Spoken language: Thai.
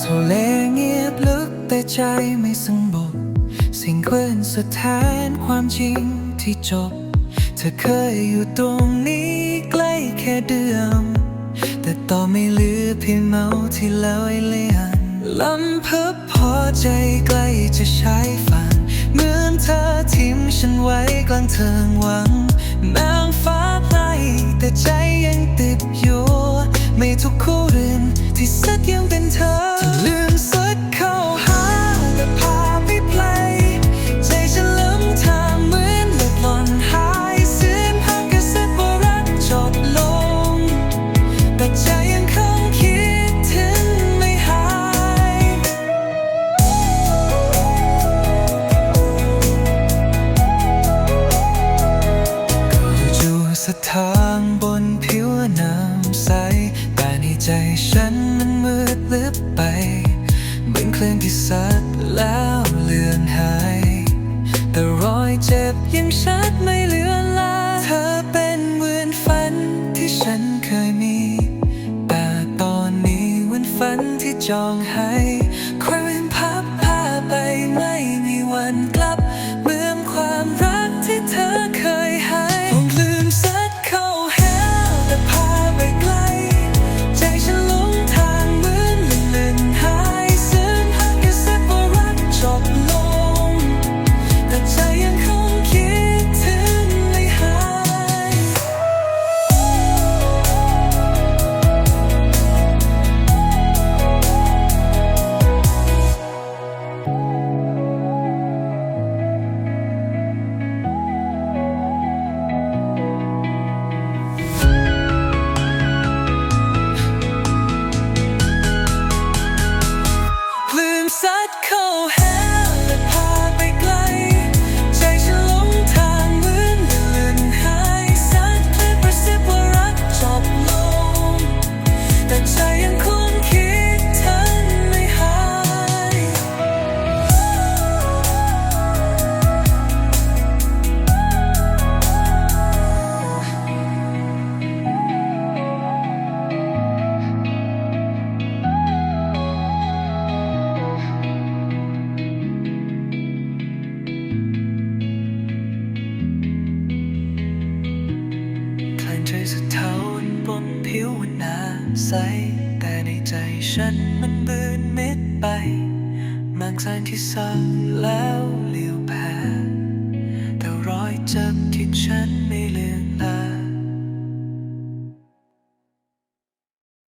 โซเลียดลึกแต่ใจไม่สงบสิ่งเคลื่อนสถานความจริงที่จบ เธอเคยอยู่ตรงนี้ใกล้แค่เดือมแต่ต่อไม่เหลือเพียงเมาที่แล้วไอเลียนลำเพิบพอใจใกล้จะใช้ฝันเหมือนเธอทิ้งฉันไว้กลางเทิงหวังแมงฟ้าไล่แต่ใจยังติดอยู่ ไม่ทุกคู่เรือน ที่สักยังเป็นเธอจะลืมสักเข้าหาแต่พาไปไกลใจฉันลืมทางเหมือนหลุดหล่นหายสิ้นพักกระซิบว่ารักจบลง แต่ใจยังคงคิดถึงไม่หาย ก็อยู่สถา ใจฉันมันมืดลึกไป เหมือนคลื่นที่ซัดแล้วเลือนหาย แต่รอยเจ็บยังชัดไม่เลือนลาเธอเป็นเหมือนฝันที่ฉันเคยมี แต่ตอนนี้เหมือนฝันที่จองให้ แต่ ใส แต่ในใจฉันมันบือนมิดไปมางสางที่สั่งแล้วเลี้ยวแพ้แต่รอยเจ็บที่ฉันไม่ลืม